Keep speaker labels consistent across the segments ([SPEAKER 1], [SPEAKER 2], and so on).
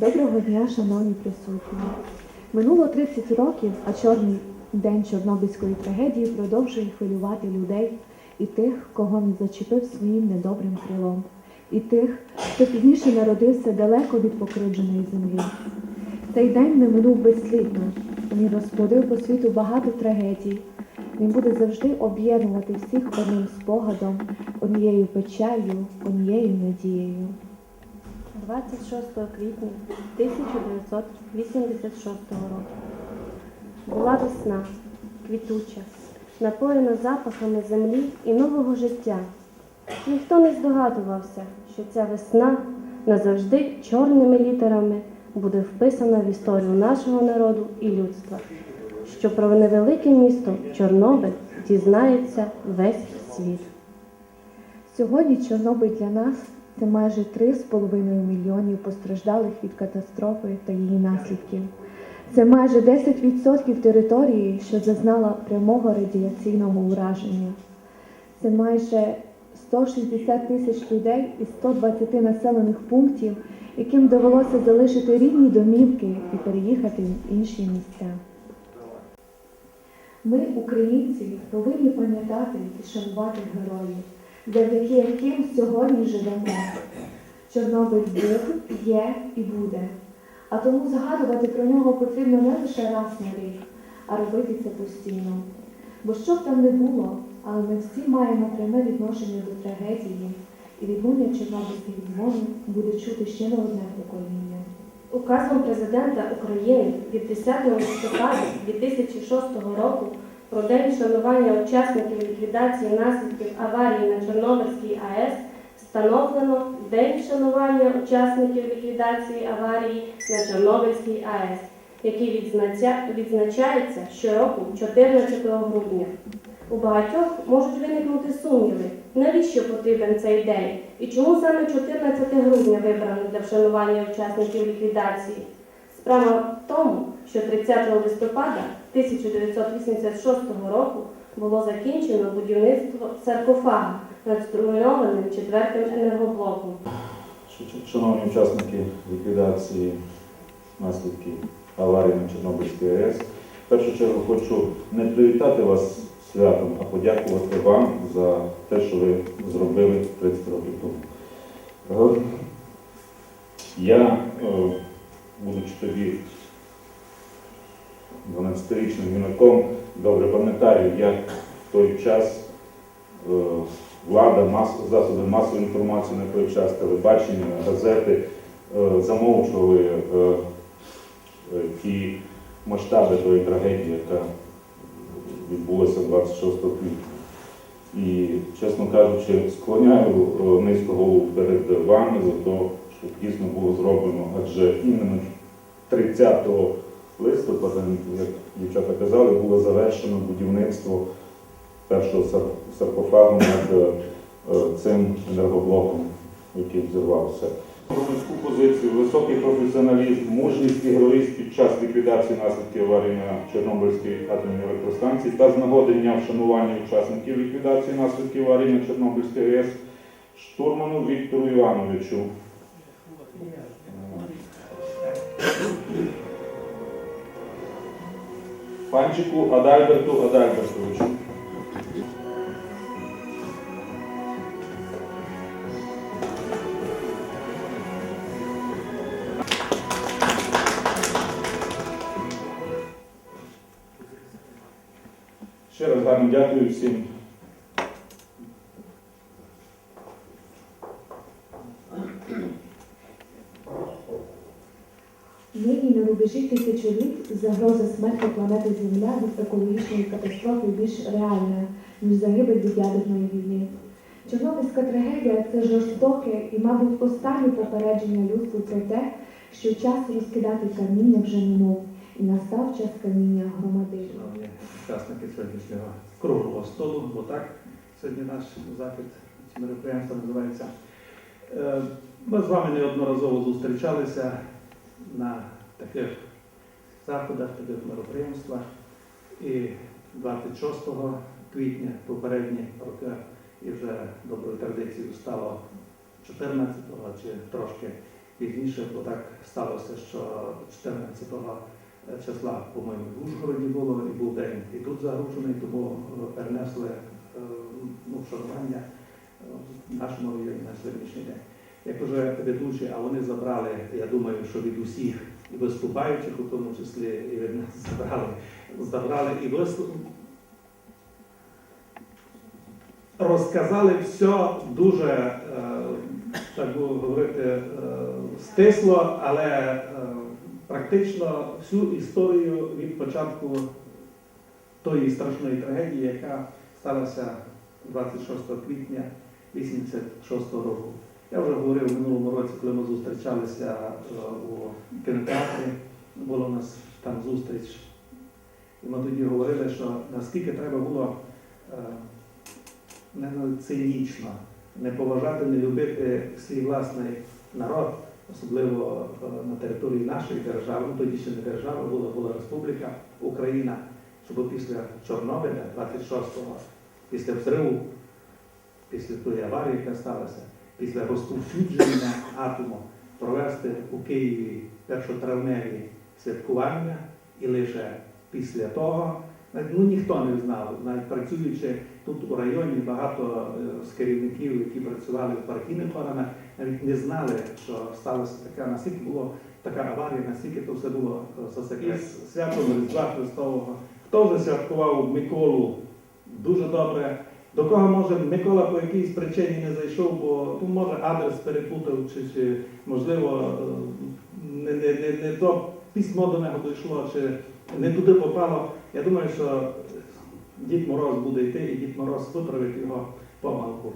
[SPEAKER 1] Доброго дня, шановні присутні. Минуло 30 років, а чорний день Чорнобильської трагедії продовжує хвилювати людей і тих, кого він зачепив своїм недобрим крилом, і тих, хто пізніше народився далеко від покривдженої землі. Цей день не минув безслідно. Він розплодив по світу багато трагедій. Він буде завжди об'єднувати всіх одним спогадом, однією печалью, однією надією.
[SPEAKER 2] 26 квітня 1986 року. Була весна, квітуча, напоєна запахами землі і нового життя. Ніхто не здогадувався, що ця весна назавжди чорними літерами буде вписана в історію нашого народу і людства, що про невелике місто Чорнобиль дізнається весь світ.
[SPEAKER 1] Сьогодні Чорнобиль для нас це майже 3,5 мільйонів постраждалих від катастрофи та її наслідків. Це майже 10% території, що зазнала прямого радіаційного ураження. Це майже 160 тисяч людей із 120 населених пунктів, яким довелося залишити рідні домівки і переїхати в інші місця. Ми, українці, повинні пам'ятати і шанувати героїв, завдяки яким сьогодні живемо. Чорнобиль був, є і буде. А тому згадувати про нього потрібно не лише раз на рік, а робити це постійно. Бо що б там не було, але ми всі маємо пряме відношення до трагедії, і відлуння чорнобильських дзвонів буде чути ще не одне покоління.
[SPEAKER 2] Указом президента України від 10 листопада 2006 року про день вшанування учасників ліквідації наслідків аварії на Чорнобильській АЕС встановлено День вшанування учасників ліквідації аварії на Чорнобильській АЕС, який відзначається щороку 14 грудня. У багатьох можуть виникнути сумніви, навіщо потрібен цей день і чому саме 14 грудня вибрано для вшанування учасників ліквідації. Справа в тому, що 30 листопада 1986 року було закінчено будівництво саркофага над зруйнованим четвертим енергоблоком.
[SPEAKER 3] Шановні учасники ліквідації наслідків аварії на Чорнобильській АЕС, в першу чергу хочу не привітати вас святом, а подякувати вам за те, що ви зробили 30 років тому. Е, Я, е, будучи тоді 12-річним юнаком, добре пам'ятаю, як в той час е, влада, мас, засоби масової інформації на той час, телебачення, газети е, замовчували е, ті масштаби тої трагедії, яка відбулася 26 квітня. І, чесно кажучи, склоняю низько голову перед вами за те, що дійсно було зроблено, адже іменно 30 листопада, як дівчата казали, було завершено будівництво першого сар- саркофагу над е, цим енергоблоком, який взірвався. Громадську позицію, високий професіоналізм, мужність і героїзм під час ліквідації наслідків аварії на Чорнобильській атомній електростанції та з нагоди дня вшанування учасників ліквідації наслідків аварії на Чорнобильській АЕС штурману Віктору Івановичу. Панчику Адальберту Адальбертовичу. Ще раз гарно дякую всім.
[SPEAKER 1] Нині на рубежі тисячоліть загроза смерті планети Земля від екологічної катастрофи більш реальна, ніж загибель від ядерної війни. Чорнобильська трагедія це жорстоке і, мабуть, останнє попередження людству про те, що час розкидати каміння вже минув, і настав час каміння.
[SPEAKER 4] Шановні учасники сьогоднішнього круглого столу, бо так сьогодні наш захід мероприємство називається. Е, Ми з вами неодноразово зустрічалися на таких заходах, таких мероприємствах. І 26 квітня попередні роки і вже доброю традицією стало 14-го чи трошки пізніше, бо так сталося, що 14 числа, по-моєму, в Ужгороді було і був день і тут загружений, тому е, перенесли е, ну, вшанування е, в нашому районі на сьогоднішній день. Як уже ведучі, а вони забрали, я думаю, що від усіх виступаючих, у тому числі і від нас забрали, забрали і виступ. Розказали все дуже, е, так би говорити, е, стисло, але е, практично всю історію від початку тої страшної трагедії, яка сталася 26 квітня 86 року. Я вже говорив в минулому році, коли ми зустрічалися е, у кінотеатрі, була у нас там зустріч. І ми тоді говорили, що наскільки треба було е, не цинічно, не поважати, не любити свій власний народ, особливо е, на території нашої держави, ну тоді ще не держава, була, була Республіка Україна, щоб після Чорнобиля, 26-го, після взриву, після тої аварії, яка сталася, після розповсюдження атому, провести у Києві першотравневі святкування і лише після того. Ну, ніхто не знав, навіть працюючи тут у районі, багато е, з керівників, які працювали в партійних органах, навіть не знали, що сталося така, наскільки було така аварія, наскільки то все було е, за святом Різдва Христового. Хто вже святкував Миколу дуже добре. До кого може Микола по якійсь причині не зайшов, бо ну, може адрес перепутав, чи, чи можливо е, не, не, не, не то письмо до нього дійшло, чи не туди попало. Я думаю, що Дід Мороз буде йти, і Дід Мороз виправить його помилку.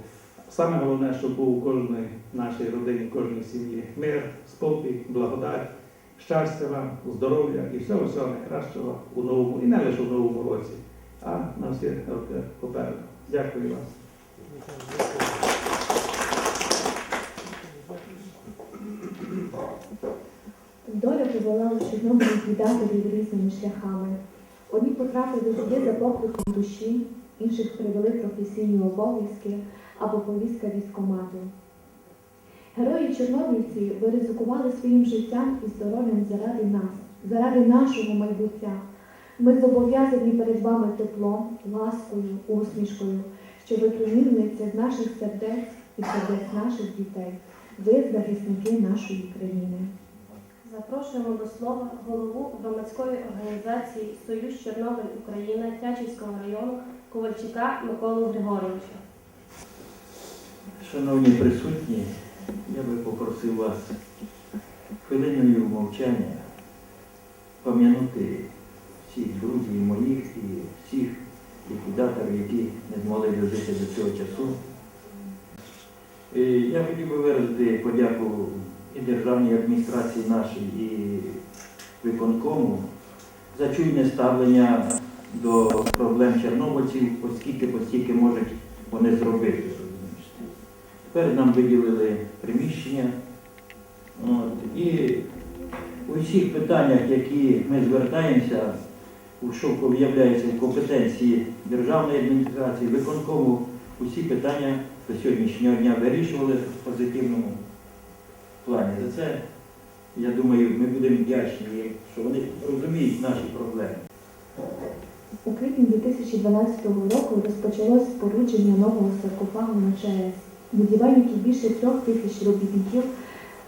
[SPEAKER 4] Саме головне, щоб був у кожній нашій родині, кожній сім'ї мир, спокій, благодать, щастя вам, здоров'я і всього всього найкращого у новому, і не лише у новому році, а на всі роки попереду. Дякую вам.
[SPEAKER 1] Доля повела очевидно ліквідаторів різними шляхами. Одні потрапили сюди за покликом душі, інших привели професійні обов'язки або повістка військомату. Герої чорнобильці ви ризикували своїм життям і здоров'ям заради нас, заради нашого майбуття. Ми зобов'язані перед вами теплом, ласкою, усмішкою, що випромінюється з наших сердець і сердець наших дітей. Ви захисники нашої країни.
[SPEAKER 2] Запрошуємо до слова голову громадської організації Союз Чорнобиль Україна Тячівського району Ковальчука Миколу Григоровича.
[SPEAKER 5] Шановні присутні, я би попросив вас хвилиною мовчання пам'янути всіх друзів моїх і всіх ліквідаторів, які не змогли дожити до цього часу. І я хотів би виразити подяку і державній адміністрації нашій, і виконкому за чуйне ставлення до проблем чорнобильців, оскільки постільки можуть вони зробити. Тепер нам виділили приміщення. От, і у всіх питаннях, які ми звертаємося, що виявляється в компетенції державної адміністрації, виконкому, усі питання до сьогоднішнього дня вирішували в позитивному плані. За це, я думаю, ми будемо вдячні їм, що вони розуміють наші проблеми.
[SPEAKER 1] У квітні 2012 року розпочалось спорудження нового саркофагу на ЧАЕС. Будівельники більше трьох тисяч робітників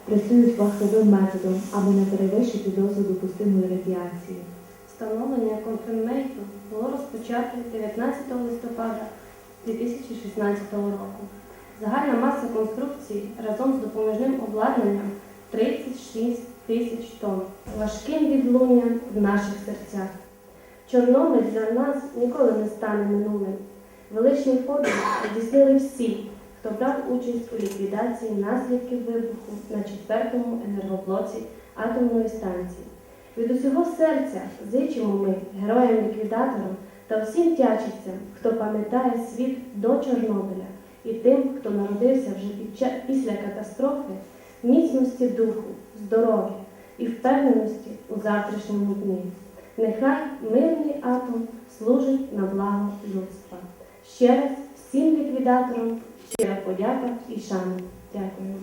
[SPEAKER 1] працюють фаховим методом, аби не перевищити дозу допустимої радіації.
[SPEAKER 2] Встановлення конфермейту було розпочато 19 листопада 2016 року. Загальна маса конструкції разом з допоміжним обладнанням 36 тисяч тонн. Важким відлунням в наших серцях. Чорнобиль для нас ніколи не стане минулим. Величний подвиг здійснили всі, хто брав участь у ліквідації наслідків вибуху на четвертому енергоблоці атомної станції. Від усього серця зичимо ми героям-ліквідаторам та всім тячівцям, хто пам'ятає світ до Чорнобиля, і тим, хто народився вже під після катастрофи, міцності духу, здоров'я і впевненості у завтрашньому дні. Нехай мирний атом служить на благо людства. Ще раз всім ліквідаторам щира подяка і шана. Дякую.